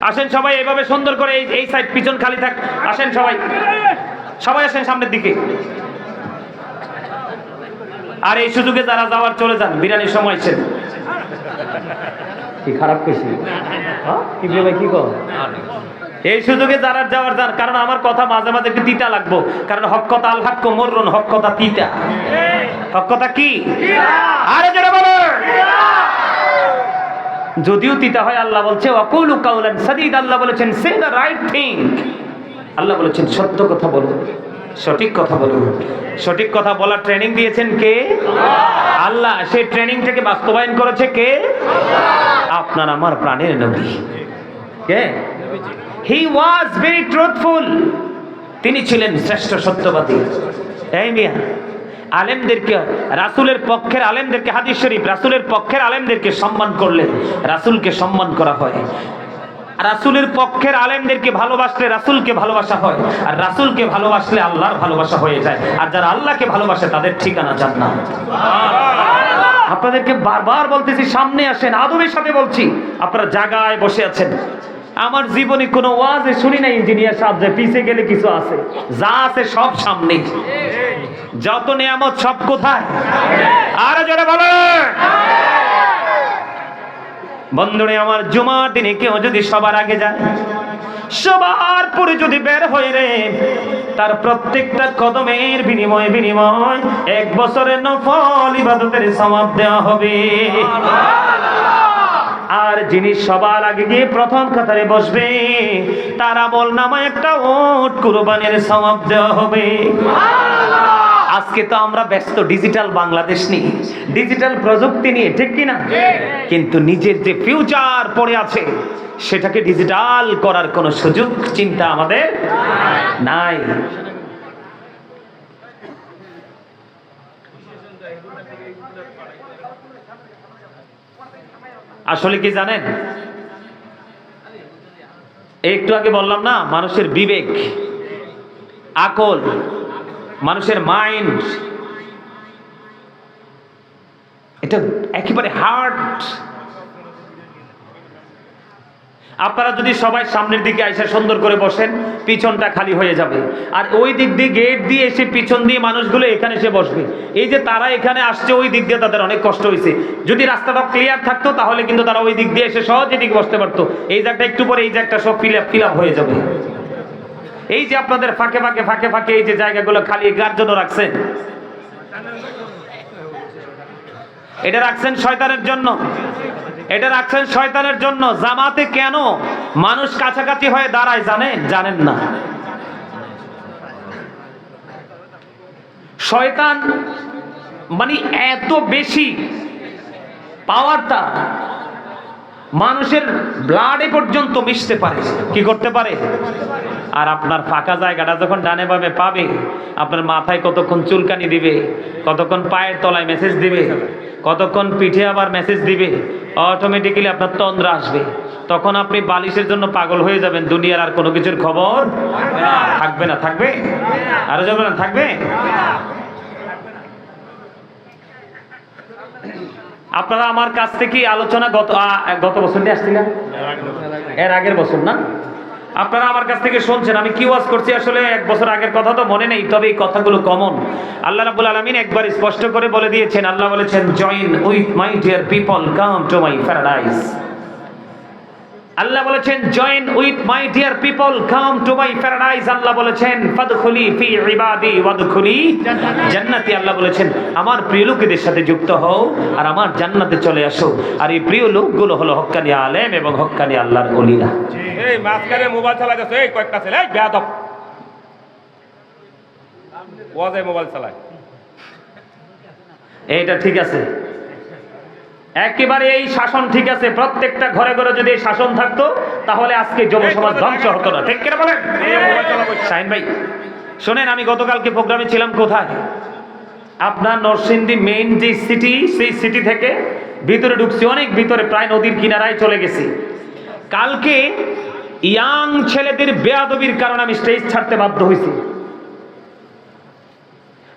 আসেন সবাই এইভাবে সুন্দর করে এই এই সাইড পিছন খালি থাক। আসেন সবাই। সবাই আসেন সামনের দিকে। আর এই সুযোগে যারা যাওয়ার চলে যান বিরিয়ানির সময় আছেন কি খারাপ কইছি? হ্যাঁ? কি বলে ভাই কি কর এই সুযোগে যারা যাওয়ার যান কারণ আমার কথা মাঝে মাঝে একটু তিতা লাগবো। কারণ হক কথা আল হাক্ক মররুন হক কথা তিতা। হক কথা কি? আরে জোরে বলো। যদিও তিতা হয়, আল্লাহ বলছে অকুলু কাউলান সাদিদ আল্লাহ বলেছেন সে দ্য রাইট থিং আল্লাহ বলেছেন, সত্য কথা বলো, সঠিক কথা বলো। সঠিক কথা বলার ট্রেনিং দিয়েছেন কে? আল্লাহ। সেই ট্রেনিংটাকে বাস্তবায়ন করেছে কে? আপনার আমার প্রাণের নবী। কে? হি ওয়াজ ভেরি ট্রুথফুল তিনি ছিলেন শ্রেষ্ঠ সত্যবাদী। এই মিয়া আলেমদেরকে, রাসুলের পক্ষের আলেমদেরকে, হাদিস শরীফ, রাসুলের পক্ষের আলেমদেরকে সম্মান করলে রাসুলকে সম্মান করা হয়। রাসুলের পক্ষের আলেমদেরকে ভালোবাসলে রাসুলকে ভালোবাসা হয়, আর রাসুলকে ভালোবাসলে আল্লাহর ভালোবাসা হয়ে যায়। আর যারা আল্লাহকে ভালোবাসে, তাদের ঠিকানা জান্নাত। আপনাদেরকে বারবার বলতেছি, সামনে আসেন, আদবের সাথে বলছি, আপনারা জায়গায় বসে আছেন। আমার জীবনে কোনো ওয়াজে শুনি না ইঞ্জিনিয়ার সাহেব যে পিছে গেলে কিছু আছে। যা আছে সব সামনে। যত নিয়ামত সব কোথায়? আরও জোরে বলো। বন্ধুরে, আমার জুমার দিনে কেউ যদি সবার আগে যায়, সবার পরে যদি বের হয়ে রে, তার প্রত্যেকটা কদমের বিনিময় বিনিময় এক বছরের নফল ইবাদতের সমাপ দেওয়া হবে। আর যিনি সবার আগে গিয়ে প্রথম কাতারে বসবে তার আমল নামায় একটা ওট কুরবানের সমাপ দেওয়া হবে। আজকে তো আমরা ব্যস্ত ডিজিটাল বাংলাদেশ নিয়ে ডিজিটাল প্রযুক্তি নিয়ে ঠিক কিনা? কিন্তু নিজের যে ফিউচার পড়ে আছে সেটাকে ডিজিটাল করার কোনো সুযোগ চিন্তা আমাদের নাই। আসলে কি জানেন? একটু আগে বললাম না, মানুষের বিবেক, আকল, মানুষের মাইন্ড এটা একেবারে হার্ট আপনারা যদি সবাই সামনের দিকে আইসা সুন্দর করে বসেন, পিছনটা খালি হয়ে যাবে। আর ওই দিক দিয়ে গেট দিয়ে এসে পিছন দিয়ে মানুষগুলো এখানে এসে বসবে। এই যে তারা এখানে আসছে, ওই দিক দিয়ে তাদের অনেক কষ্ট হয়েছে। যদি রাস্তাটা ক্লিয়ার থাকতো, তাহলে কিন্তু তারা ওই দিক দিয়ে এসে সহজ এদিকে বসতে পারতো। এই জায়গাটা একটু পরে, এই জায়গাটা সব ফিল আপ ফিল আপ হয়ে যাবে। এই যে আপনাদের ফাঁকে ফাঁকে ফাঁকে ফাঁকে এই যে জায়গাগুলো খালি, কার জন্য রাখছেন? এটা রাখছেন শয়তানের জন্য। এটা রাখছেন শয়তানের জন্য। জামাতে কেন মানুষ কাছাকাছি হয়ে দাঁড়ায় জানেন? জানেন না। শয়তান মানে এত বেশি পাওয়ারটা মানুষের ব্লাডে পর্যন্ত মিশতে পারে। কি করতে পারে? আর আপনার ফাঁকা জায়গাটা যখন ডানে বামে পাবে, আপনার মাথায় কতক্ষণ চুলকানি দিবে, কতক্ষণ পায়ের তলায় মেসেজ দিবে, কতক্ষণ পিঠে আবার মেসেজ দিবে অটোমেটিক্যালি আপনার তন্দ্রা আসবে। তখন আপনি বালিশের জন্য পাগল হয়ে যাবেন, দুনিয়ার আর কোনো কিছুর খবর থাকবে না, থাকবে? আরও যাবে না থাকবে? আপনারা আমার কাছ থেকে আলোচনা গত গত বছর নিয়ে আসছিলেন? এর আগের বছর না? আপনারা আমার কাছ থেকে শুনছেন, আমি কি ওয়াজ করছি আসলে এক বছর আগের কথা তো মনে নেই, তবে এই কথাগুলো কমন আল্লাহ রাব্বুল আলামিন একবার স্পষ্ট করে বলে দিয়েছেন, আল্লাহ বলেছেন join with my dear people come to my paradise আল্লাহ বলেছেন join with my dear people come to my paradise আল্লাহ বলেছেন ফাদখুলি ফি ইবাদি ওয়াদখুলি জান্নাতি আল্লাহ বলেছেন আমার প্রিয় লোকেদের সাথে যুক্ত হও আর আমার জান্নাতে চলে আসো। আর এই প্রিয় লোকগুলো হলো হক্কানি আলেম এবং হক্কানি আল্লাহর ওলিরা এই মাঝখানে মোবাইল চালাই যাচ্ছে এই কয়েকটা ছেলে এই বেয়াদব। ওয়াজে মোবাইল চালায়। এইটা ঠিক আছে। একেবারে এই শাসন ঠিক আছে প্রত্যেকটা ঘরে ঘরে যদি এই শাসন থাকতো তাহলে আজকে যুব সমাজ ধ্বংস হতো না। ঠিক কিনা বলেন? শাহিন ভাই শোনেন আমি গতকালকে প্রোগ্রামে ছিলাম কোথায়? আপনার নরসিংদী মেইন যে সিটি সেই সিটি থেকে ভিতরে ঢুকছি অনেক ভিতরে প্রায় নদীর কিনারায় চলে গেছি। কালকে ইয়াং ছেলেদের বেয়াদবির কারণে আমি স্টেজ ছাড়তে বাধ্য হয়েছি।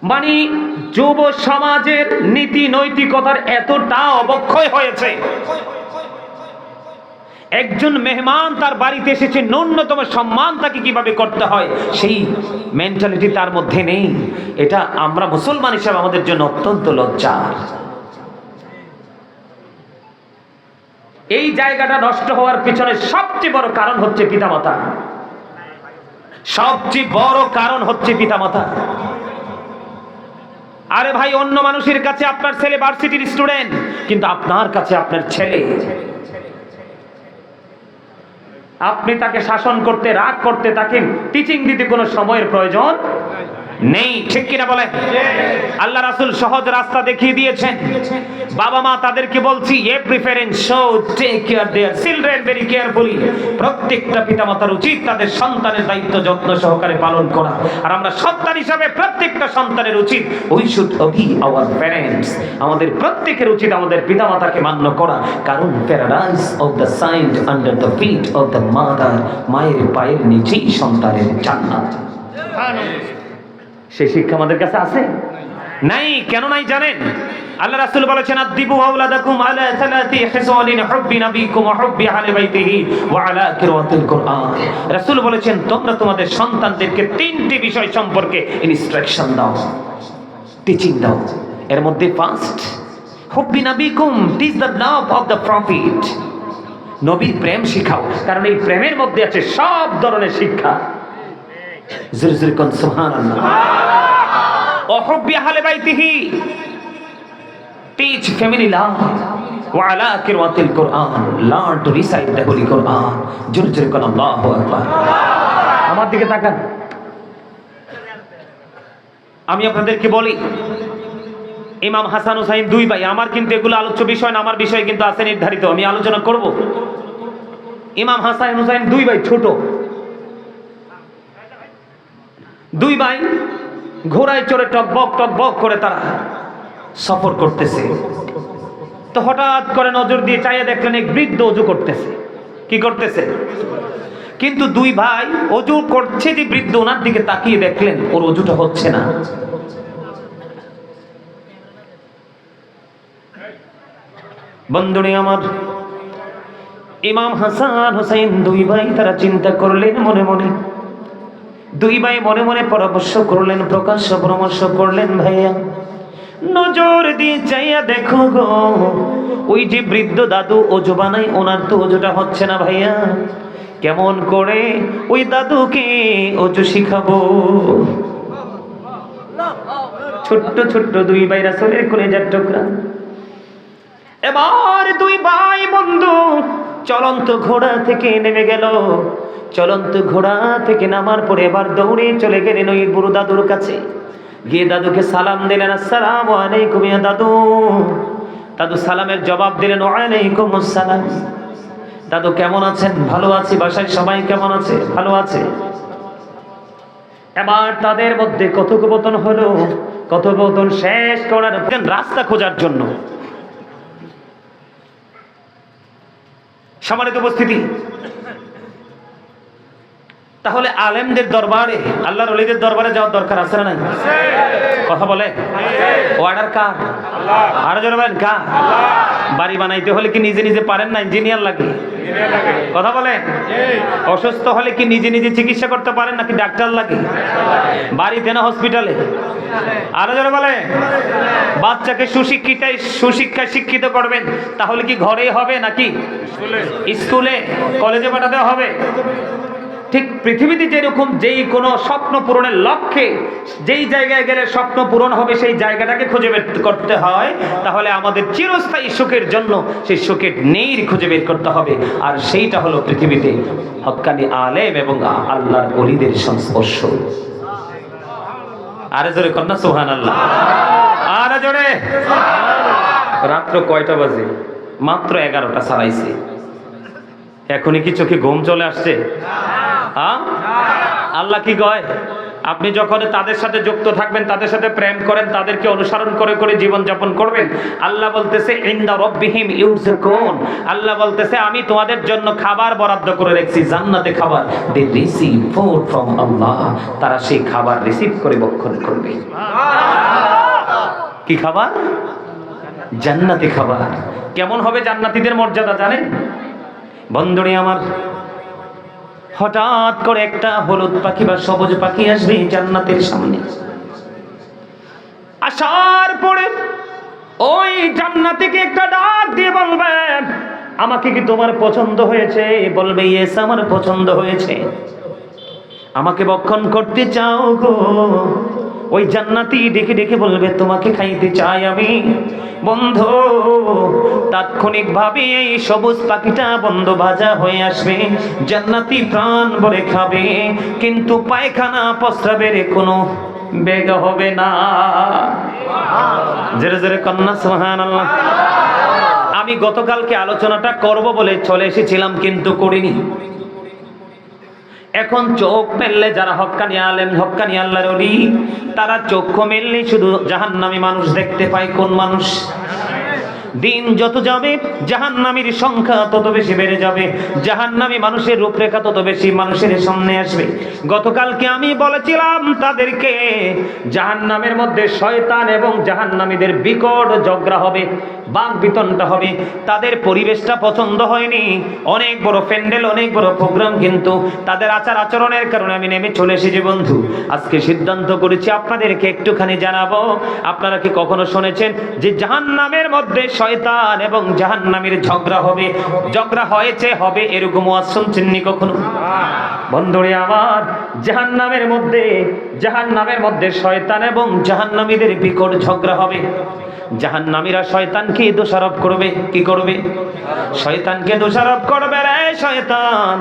মানে যুব সমাজের নীতি নৈতিকতার এতটা অবক্ষয় হয়েছে। একজন মেহমান তার বাড়িতে এসেছে, ন্যূনতম সম্মান তাকে কীভাবে করতে হয়, সেই মেন্টালিটি তার মধ্যে নেই। এটা আমরা মুসলমান হিসাবে আমাদের জন্য অত্যন্ত লজ্জার। এই জায়গাটা নষ্ট হওয়ার পিছনে সবচেয়ে বড় কারণ হচ্ছে পিতামাতা। সবচেয়ে বড় কারণ হচ্ছে পিতামাতা। আরে ভাই, অন্য মানুষের কাছে আপনার ছেলে ভার্সিটির স্টুডেন্ট কিন্তু আপনার কাছে আপনার ছেলে। আপনি তাকে শাসন করতে, রাগ করতে, তাকে টিচিং দিতে কোনো সময়ের প্রয়োজন নেই, ঠিক কিনা বলে আল্লাহ রাসুল সহজ রাস্তা দেখিয়ে দিয়েছেন। বাবা মা তাদেরকে বলছি, a preference show take care their children very carefully প্রত্যেকটা পিতামাতার উচিত তাদের সন্তানের দায়িত্ব যত্ন সহকারে পালন করা। আর আমরা সন্তান হিসাবে প্রত্যেকটা সন্তানের উচিত we should obey our parents আমাদের প্রত্যেকের উচিত আমাদের পিতামাতাকে মান্য করা। কারণ paradise of the signed under the feet of the mother মায়ের পায়ের নিচেই সন্তানের জান্নাত। সেই শিক্ষা আমাদের কাছে আছে? নাই, কেন নাই জানেন? আল্লাহ রাসূল বলেছেন আদিবু আওলাদাকুম আলা সালাতি হিসালিন হুব্বি নবিকুম ওয়া হুব্বি আহলি বাইতিহি ওয়া আলা কিরাতিল কুরআন। রাসূল বলেছেন, তোমরা তোমাদের সন্তানদেরকে তিনটি বিষয় সম্পর্কে ইনস্ট্রাকশন দাও টিচিং দাও। এর মধ্যে ফার্স্ট হুব্বি নবিকুম teach the love of the prophet নবীর প্রেম শিখাও, কারণ এই প্রেমের মধ্যে আছে সব ধরনের শিক্ষা। জোরে জোরে কোন সুবহানাল্লাহ অহব্বি আহলে বাইতিহি teach family love وعلى قراءة القرآن learn to recite the holy Quran জোরে জোরে কোন আল্লাহু আকবার আমার দিকে তাকান আমি আপনাদেরকে বলি ইমাম হাসান হুসাইন দুই ভাই আমার কিন্তু এগুলো আলোচ্য বিষয় না আমার বিষয় কিন্তু আছে নির্ধারিত আমি আলোচনা করব ইমাম হাসান হুসাইন দুই ভাই ছোট দুই ভাই ঘোড়ায় চড়ে টকবক টকবক করে তারা সফর করতেছে। তো হঠাৎ করে নজর দিয়ে চাইয়া দেখলেন এক বৃদ্ধ অজু করতেছে। কি করতেছে? কিন্তু দুই ভাই অজু করছে যে বৃদ্ধ ওনার দিকে তাকিয়ে দেখলেন, ওর অজুটা হচ্ছে না। বন্ধুরে আমার, ইমাম হাসান হোসেন দুই ভাই তারা চিন্তা করলেন মনে মনে দুই ভাই মনে মনে পরামর্শ করলেন, প্রকাশ্য পরামর্শ করলেন, ভাইয়া, নজর দিয়ে চাইয়া দেখো গো, ওই যে বৃদ্ধ দাদু ওজো বানাই ওনার তো ওজোটা হচ্ছে না ভাইয়া। কেমন করে ওই দাদুকে ওজো শিখাবো? ছোট্ট ছোট্ট দুই ভাই রাসলের কোলে যার টুকরা। এবার দুই ভাই বন্ধু চলন্ত ঘোড়া থেকে নেমে গেল। চলন্ত ঘোড়া থেকে নামার পরে এবার দৌড়ে চলে গেলেন ওই বুড়ো দাদুর কাছে। গিয়ে দাদুকে সালাম দিলেন, আসসালাম আলাইকুম ইয়া দাদু। দাদু সালামের জবাব দিলেন, ওয়ালাইকুম আসসালাম। দাদু, কেমন আছেন? ভালো আছি, বাসায় সবাই কেমন আছে? ভালো আছে। এবার তাদের মধ্যে কথোপকথন হলো। কথোপকথন শেষ করার রাস্তা খোঁজার জন্য। সম্মানিত উপস্থিতি। তাহলে আলেমদের দরবারে, আল্লাহর অলিদের দরবারে যাওয়ার দরকার আছে না নাই? কথা বলে? অর্ডার কার? আরও জোরে বলেন, কার? বাড়ি বানাইতে হলে কি নিজে নিজে পারেন না ইঞ্জিনিয়ার লাগে? কথা বলে? অসুস্থ হলে কি নিজে নিজে চিকিৎসা করতে পারেন নাকি ডাক্তার লাগে? বাড়িতে না হসপিটালে আরও জোরে বলে? বাচ্চাকে সুশিক্ষিতায় সুশিক্ষায় শিক্ষিত করবেন, তাহলে কি ঘরেই হবে নাকি? স্কুলে? কলেজে পাঠাতে হবে? ঠিক পৃথিবীতে যেরকম যেই কোনো স্বপ্ন পূরণের লক্ষ্যে যেই জায়গায় গেলে স্বপ্ন পূরণ হবে, সেই জায়গাটাকে খুঁজে বের করতে হয়, তাহলে আমাদের চিরস্থায়ী সুখের জন্য সেই সুখের নেই খুঁজে বের করতে হবে। আর সেইটা হলো পৃথিবীতে হক্কানি আলেম এবং আল্লাহর অলিদের সংস্পর্শ। আরে জোরে কন্যা সোহান আল্লাহ আরে জোরে। রাত্র কয়টা বাজে? মাত্র এগারোটা সারাইছে এখনই কি চোখে ঘুম চলে আসছে? হ্যাঁ? আল্লাহ কি কয়? আপনি যখন তাদের সাথে যুক্ত থাকবেন তাদের সাথে প্রেম করেন তাদেরকে অনুসরণ করে করে জীবন যাপন করবেন আল্লাহ বলতেছে ইন্দা রব্বিহিম ইউজকুন আল্লাহ বলতেছে আমি তোমাদের জন্য খাবার বরাদ্দ করে রেখেছি জান্নাতে খাবার। দে রিসিভ ফুড ফ্রম আল্লাহ তারা সেই খাবার রিসিভ করে বক্ষণ করবে। কি খাবার? জান্নাতি খাবার। কেমন হবে জান্নাতীদের মর্যাদা জানেন? বন্ধুরে আমার হঠাৎ করে একটা হলুদ পাখি বা সবুজ পাখি আসবে জান্নাতের সামনে। আসার পরে ওই জান্নাতিকে একটা ডাক দিয়ে বলবে, আমাকে কি তোমার পছন্দ হয়েছে? বলবে, ইয়েস, আমার পছন্দ হয়েছে। আমাকে বক্ষণ করতে চাও গো। ওই জান্নাতি ডেকে ডেকে বলবে তোমাকে খাইতে চাই আমি। বন্ধ তাৎক্ষণিক ভাবে এই সবুজ পাখিটা বন্ধ ভাজা হয়ে আসবে। জান্নাতি প্রাণ বলে খাবে কিন্তু পায়খানা প্রস্রাবের কোনো বেগ হবে না। জোরে জোরে কন্যা সোহান আল্লাহ আমি গতকালকে আলোচনাটা করব বলে চলে এসেছিলাম কিন্তু করিনি। এখন চোখ মেললে যারা হক্কানি আলেম, হক্কানি আল্লাহর তারা চক্ষু মেললে শুধু জাহান্নামী মানুষ দেখতে পায়। কোন মানুষ? দিন যত যাবে, জাহান্নামীর সংখ্যা তত বেশি বেড়ে যাবে। জাহান্নামী মানুষের রূপরেখা তত বেশি মানুষের সামনে আসবে। গতকালকে আমি বলেছিলাম তাদেরকে, জাহান্নামের মধ্যে শয়তান এবং জাহান্নামীদের বিকট ঝগড়া হবে বাঘ বিতনটা হবে। তাদের পরিবেশটা পছন্দ হয়নি। অনেক বড় প্যান্ডেল, অনেক বড় প্রোগ্রাম কিন্তু তাদের আচার আচরণের কারণে আমি নেমে চলে এসেছি বন্ধু। আজকে সিদ্ধান্ত করেছি আপনাদেরকে একটুখানি জানাব। আপনারা কি কখনো শুনেছেন যে জাহান্নামের মধ্যে শয়তান এবং জাহান্নামীর ঝগড়া হবে, ঝগড়া হয়েছে, হবে এরকম ওয়াজ শুনছেননি কখনো? বন্ধুরে আমার, জাহান্নামের মধ্যে জাহান্নামের মধ্যে শয়তান এবং জাহান্নামীদের বিকট ঝগড়া হবে। জাহান্নামীরা শয়তানকে দোষারোপ করবে, কি করবে? শয়তানকে দোষারোপ করবে রে শয়তান।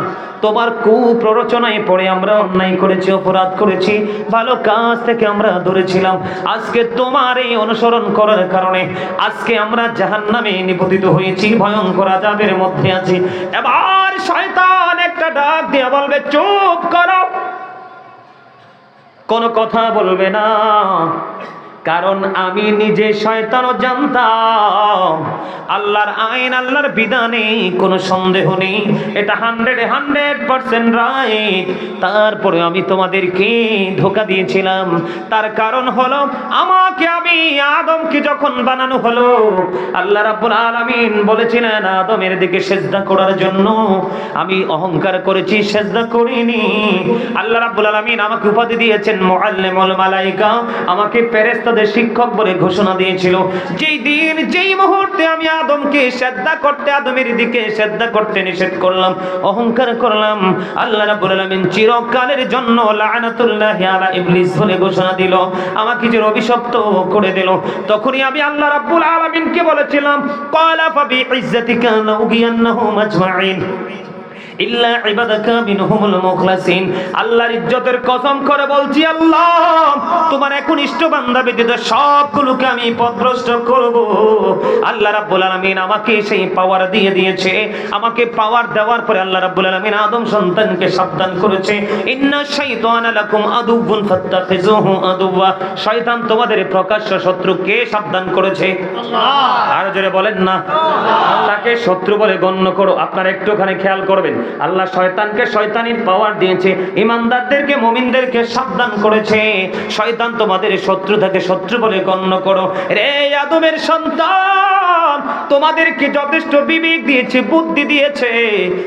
তোমার কুপ্ররোচনায় পড়ে আমরা অন্যায় করেছি, অপরাধ করেছি, ভালো কাজ থেকে আমরা দূরেছিলাম আজকে তোমার এই অনুসরণ করার কারণে, আজকে আমরা জাহান্নামে নিপতিত হয়েছি, ভয়ঙ্কর আজাবের মধ্যে আছি। এবার শয়তান একটা ডাক দিয়ে বলবে, চুপ করো। কোনো কথা বলবে না। কারণ আমি নিজে শয়তানও জানতাম। আল্লাহর আইন, আল্লাহর বিধানে কোনো সন্দেহ নেই। এটা হান্ড্রেড হান্ড্রেড পার্সেন্ট রাইট তারপরে আমি তোমাদেরকে ধোকা দিয়েছিলাম। তার কারণ হলো, আমাকে আমি, আদমকে যখন বানানো হলো, আল্লাহ রাব্বুল আলামিন বলেছিলেন, আদমের দিকে সেজদা করার জন্য। আমি অহংকার করেছি, সেজদা করিনি। আল্লাহ রাব্বুল আলামিন আমাকে উপাধি দিয়েছেন, মুআল্লিমুল মালাইকা। আমাকে ফেরেশতাদের শিক্ষক বলে ঘোষণা দিয়েছিল। যেই দিন, যেই মুহূর্তে আমি আদমকে সেজদা করতে, আদমের দিকে সেজদা করতে নিষেধ করলাম, অহংকার করলাম, আল্লাহ রাব্বুল আলামিন চিরকালের জন্য লানাতুল্লাহি আলা ইবলিস বলে ঘোষণা দিল, আমাকে যে অভিশপ্ত করে দিল। তখনই আমি আল্লাহ রাব্বুল আলামিনকে বলেছিলাম, ক্বালা ফাবি ইজ্জাতিকা লাউগিয়ান্নাহুম আজমাইন। ইল্লা ইবাদাকা মিনহুমুল মুখলাসিন। আল্লাহর ইজ্জতের কসম করে বলছি আল্লাহ তোমার এখন ইষ্ট বান্দা ব্যতীত সবগুলোকে আমি পথভ্রষ্ট করব। আল্লাহ রাব্বুল আলামিন আমাকে সেই পাওয়ার দিয়ে দিয়েছে। আমাকে পাওয়ার দেওয়ার পরে আল্লাহ রাব্বুল আলামিন আদম সন্তানকে সাবধান করেছে। ইন্না শাইতানা লাকুম আদুউন ফাত্তাখিজুহু আদুওয়া। শয়তান তোমাদের প্রকাশ্য শত্রুকে সাবধান করেছে। আল্লাহ। আর জোরে বলেন না। তাকে শত্রু বলে গণ্য করো। আপনারা একটুখানি খেয়াল করবেন। আল্লাহ শয়তানকে শয়তানির পাওয়ার দিয়েছে। ইমানদারদেরকে, মুমিনদেরকে সাবধান করেছে। শয়তান তোমাদের শত্রু থাকে শত্রু বলে গণ্য করো। রে আদমের সন্তান! তোমাদেরকে যথেষ্ট বিবেক দিয়েছে, বুদ্ধি দিয়েছে।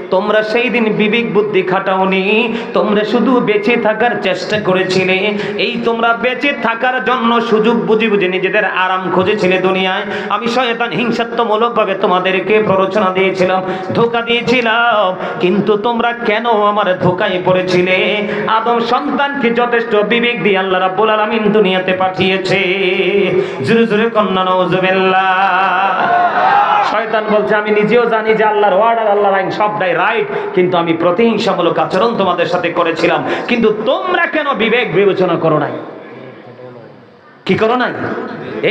তোমরা সেই দিন বিবেক বুদ্ধি খাটাওনি। তোমরা শুধু বেঁচে থাকার চেষ্টা করেছিলে। এই তোমরা বেঁচে থাকার জন্য সুযোগ বুঝে বুঝে নিজেদের আরাম খুঁজেছিলে দুনিয়ায়। আমি শয়তান হিংসাত্মমূলক ভাবে তোমাদেরকে প্ররোচনা দিয়েছিলাম, ধোকা দিয়েছিলাম। কিন্তু তোমরা কেন আমার ধোকায় পড়েছিলে? আদম সন্তানকে যথেষ্ট বিবেক দিয়ে আল্লাহ রাব্বুল আলামিন দুনিয়াতে পাঠিয়েছে। কন্যা শয়তান বলছে, আমি নিজেও জানি যে আল্লাহর ওয়ার্ডার আল্লাহর আইন সবটাই রাইট কিন্তু আমি প্রতিহিংসামূলক আচরণ তোমাদের সাথে করেছিলাম। কিন্তু তোমরা কেন বিবেক বিবেচনা করো নাই? কি করো নাই?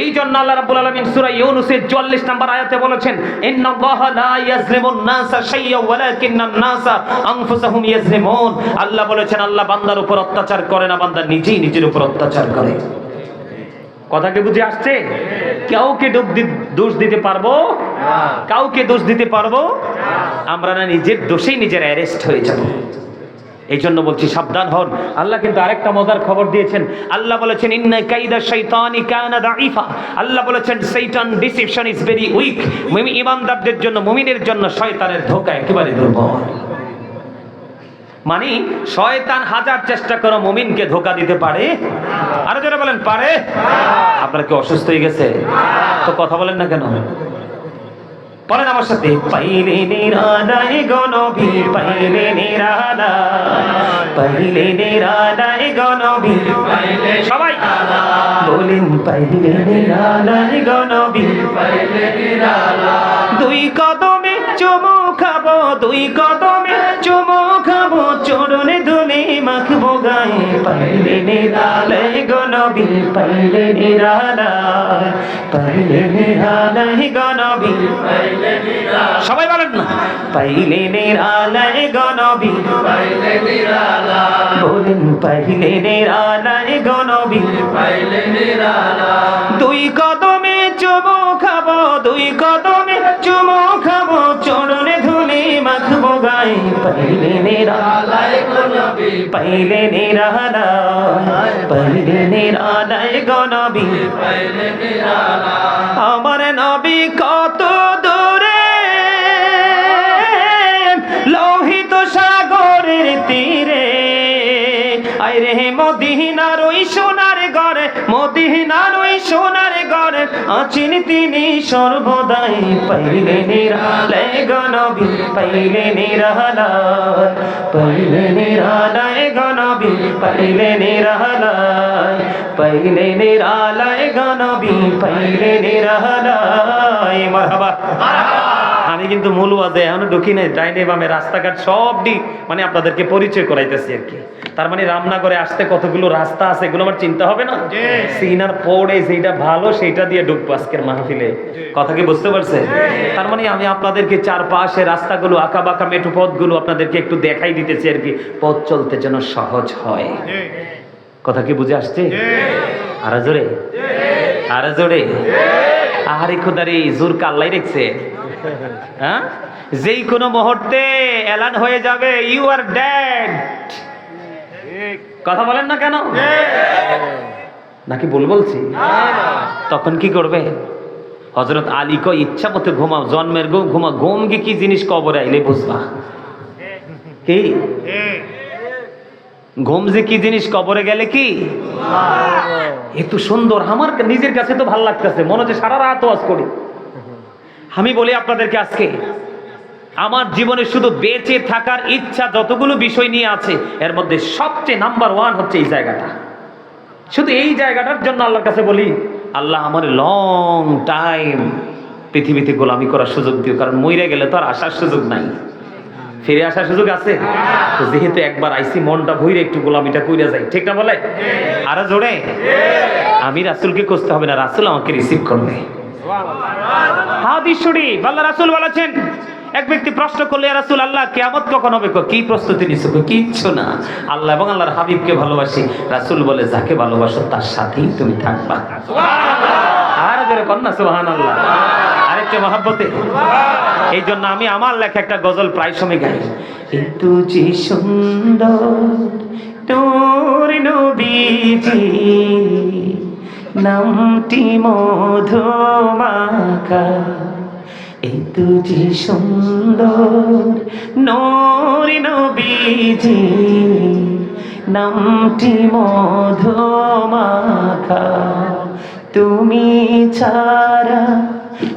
এই জন্য আল্লাহ রাব্বুল আলামিন সূরা ইউনূসের 44 নম্বর আয়াতে বলেছেন, ইন্নাল্লাহা লা ইয়াজলিমুন নাসা শাইয়্যা ওয়ালাকিন্নান নাসা আনফুসাহুম ইয়াজলিমুন আল্লাহ বলেছেন, আল্লাহ বান্দার উপর অত্যাচার করে না, বান্দা নিজেই নিজের উপর অত্যাচার করে। কথা কি বুঝে আসছে? কাউকে দোষ দিতে পারব? কাউকে দোষ দিতে পারব? আমরা না নিজের দোষেই নিজের অ্যারেস্ট হয়ে যাব। এই জন্য বলছি সাবধান হন। আল্লাহ কিন্তু আরেকটা মজার খবর দিয়েছেন। আল্লাহ বলেছেন ইন্না কাইদা শাইতানি কানা দাঈফা। আল্লাহ বলেছেন শয়তান ডিসিপশন ইজ ভেরি উইক মুমিন ইমানদারদের জন্য মুমিনের জন্য শয়তানের ধোঁকা একেবারে দুর্বল। মানে শয়তান হাজার চেষ্টা করো মুমিনকে ধোকা দিতে পারে। আরও যারা বলেন, পারে? আপনার কি অসুস্থ হয়ে গেছে? তো কথা বলেন না কেন? বলেন আমার সাথে, পাইলে নিরাদায় গনবি পাইলে নিরাদায় পাইলে নিরাদায় গনবি সবাই বলেন, পাইলে নিরাদায় গনবি দুই কদমে চুমু খাব দুই কদমে চুমু খাব চরণে ধুলে মাখবো গায়ে। পাইলে নিরালায় গনবি পাইলে নিরালায় পাইলে নিরালায় গনবি সবাই বলেন না। পাইলে নিরালায় গনবি বলেন পাইলে নিরালায় গনবি দুই কদমে চুমু গায়ে পাইলে নিরালায় পাইলে নিরালায় পাইলে নিরালায় গনবি আমার নবী কত আছেন তিনি সর্বদাই পাইলে নিরালয় গনবি পাইলে নিরালয় পাইলে নিরালয় গনবি পাইলে নিরালয় পাইলে নিরালয় গনবি পাইলে নিরালয়। মারহাবা। আমি কিন্তু মূল ওয়াজে এখনও ঢুকি নাই ডাইনে বামে রাস্তাঘাট সব দিক মানে আপনাদেরকে পরিচয় করাইতেছি আর কি। তার মানে রামনগরে আসতে কতগুলো রাস্তা আছে এগুলো আমার চিন্তা হবে না? সিনার পড়ে যেটা ভালো সেইটা দিয়ে ঢুকবো আজকের মাহফিলে। কথা কি বুঝতে পারছে তার মানে আমি আপনাদেরকে চারপাশে রাস্তাগুলো আঁকা বাঁকা মেটু পথগুলো আপনাদেরকে একটু দেখাই দিতেছি আর কি পথ চলতে যেন সহজ হয়। কথা কি বুঝে আসছে? আরও জোরে। আরও জোরে। আহারে খুদারি জোর কাল্লাই রেখছে। হ্যাঁ? যেই কোনো মুহূর্তে এলান হয়ে যাবে ইউ আর ড্যাড কথা বলেন না কেন? নাকি ভুল বলছি? তখন কি করবে? হজরত আলী কয় ইচ্ছা মতো ঘুমাও জন্মের ঘুম ঘুমা ঘুম কি কি জিনিস কবরে আইলে বুঝবা? কি? ঘুম যে কি জিনিস কবরে গেলে কি? এত সুন্দর আমার নিজের কাছে তো ভালো লাগতেছে মনে হচ্ছে সারা রাত ওয়াজ করি। আমি বলি আপনাদেরকে আজকে, আমার জীবনে শুধু বেঁচে থাকার ইচ্ছা যতগুলো বিষয় নিয়ে আছে, এর মধ্যে সবচেয়ে নাম্বার ওয়ান হচ্ছে এই জায়গাটা। শুধু এই জায়গাটার জন্য আল্লাহর কাছে বলি, আল্লাহ আমার লং টাইম পৃথিবীতে গোলামি করার সুযোগ দিও, কারণ মইরে গেলে তো আর আসার সুযোগ নাই। ফিরে আসার সুযোগ আছে? যেহেতু একবার আইসি, মনটা ভইরে একটু গোলামিটা কইরা যায় ঠিক না বলে? আরও জোরে? আমি রাসুলকে খুঁজতে হবে না, রাসুল আমাকে রিসিভ করবে। হাদিস শরীফ আল্লাহ রাসূল বলেছেন এক ব্যক্তি প্রশ্ন করলে "ইয়া রাসূল আল্লাহ কিয়ামত কখন হবে? কি প্রস্তুতি কয়, কিচ্ছু না। আল্লাহ এবং আল্লাহর হাবিবকে ভালোবাসি। রাসূল বলে যাকে ভালোবাসো তার সাথেই তুমি থাকবা। আর জোরে কন্যা সুবহানাল্লাহ। আরেকটা মহাব্বতে। এই জন্য আমি আমার লেখা একটা গজল প্রায় সময় গাই এই তুজি সুন্দর তোর নবীজি নামটি মধুমাখা। এই তুজি সুন্দর নোর নবীজি। নামটি মধুমাখা। তুমি ছাড়া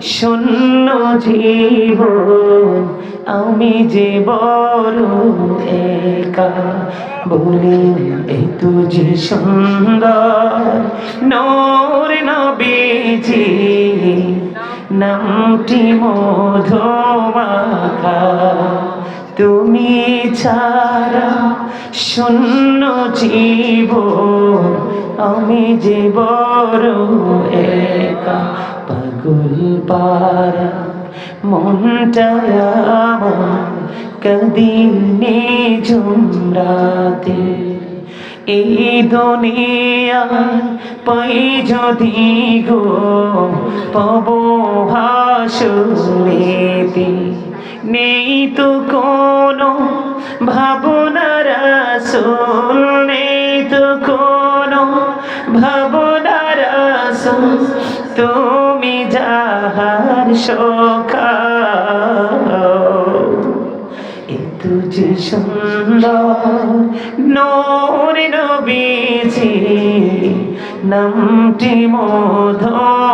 শূন্য জীবন। আমি যে বড় একা বলি এই যে সুন্দর। নোর নবীজি, নামটি মধুমাখা। তুমি ছাড়া শূন্য জীব আমি যে বড় একা, পাগল পারা মনটা আমার কদিনে ঝুমরাতে এই দুনিয়ায় পাই যদি গো, পাব ভাসুরেতে নেই তো কোনো ভাবনার রাসূল, নেই তো কোনো রাসূল। তুমি যাহার সখা যে সুন্দর নোর নবীজি নামটি মধমাখা।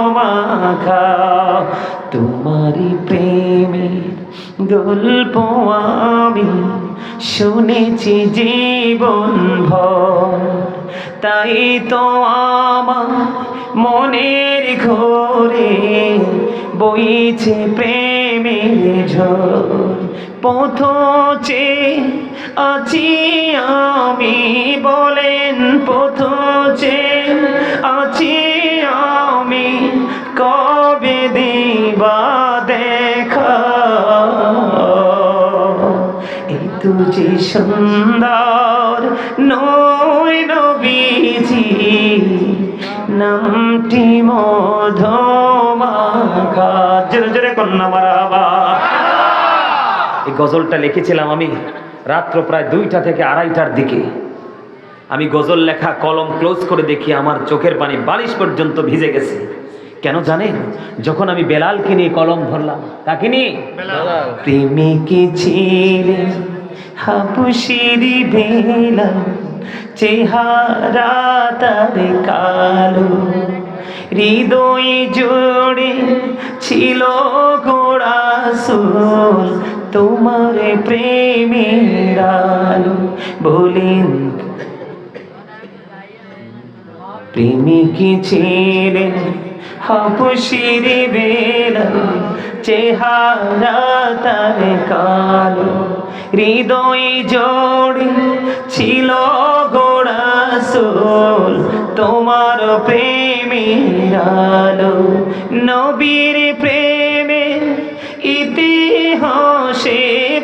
তোমারি প্রেমের গল্প আমি শুনেছি জীবন ভর। তাই তো আমার মনের ঘরে বইছে প্রেমের ঝড়। পথচে আছি আমি বলেন পথচে তুঝে সুন্দর নয় নবীজি। নামটি মধমাখা। জোরে জোরে কন্যা মারাবা এই গজলটা লিখেছিলাম আমি রাত্র প্রায় দুইটা থেকে আড়াইটার দিকে। আমি গজল লেখা কলম ক্লোজ করে দেখি আমার চোখের পানি বালিশ পর্যন্ত ভিজে গেছে। কেন জানেন? যখন আমি বেলালকে নিয়ে কলম ধরলাম কাকে নিয়ে? প্রেমিকে হাপুসিরি বেলা চেহারা তার কালো। হৃদয় জোড়ে ছিল গোড়া সুর, তোমার প্রেমের আলো। বলেন, প্রেমিকি ছিলেন হাপুসির বেলা চেহারা তার কালো। হৃদয় জোড়ে ছিল গোড়া সোল। তোমার প্রেমের আলো, নবীর প্রেমে ইতিহাসে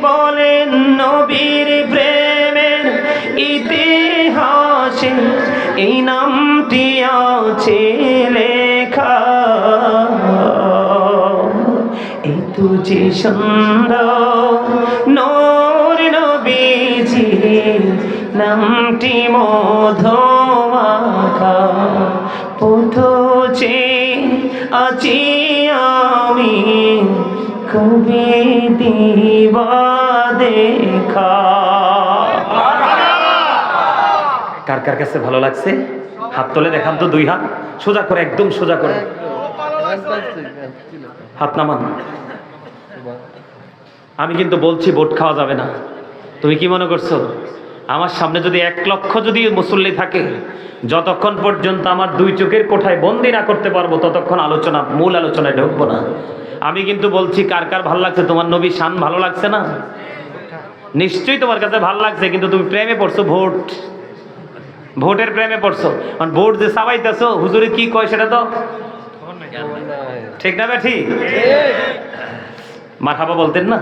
বলেন, নবীর প্রেমের ইতিহাসে এই নামটি আছে লেখা। এই তুঝে সুন্দর নামটি মধমাখা। পথচে আছি আমি কবি দিবা দেখা কার কার কাছে ভালো লাগছে? হাত তোলে দেখান তো দুই হাত। সোজা করে, একদম সোজা করে। হাত নামান। আমি কিন্তু বলছি ভোট খাওয়া যাবে না। তুমি কি মনে করছ? আমার সামনে যদি এক লক্ষ যদি মুসল্লি থাকে, যতক্ষণ পর্যন্ত আমার দুই চোখের কোঠায় বন্দি না করতে পারব, ততক্ষণ আলোচনা, মূল আলোচনায় ঢুকবো না। আমি কিন্তু বলছি, কার কার ভালো লাগছে? তোমার নবী শান ভালো লাগছে না? নিশ্চয়ই তোমার কাছে ভালো লাগছে, কিন্তু তুমি প্রেমে পড়ছো, ভোট। ভোটের প্রেমে পড়ছো। কারণ ভোট যে সাবাইতেছো হুজুরে কি কয় সেটা তো? ঠিক না ঠিক মাথাবা বলতেন না?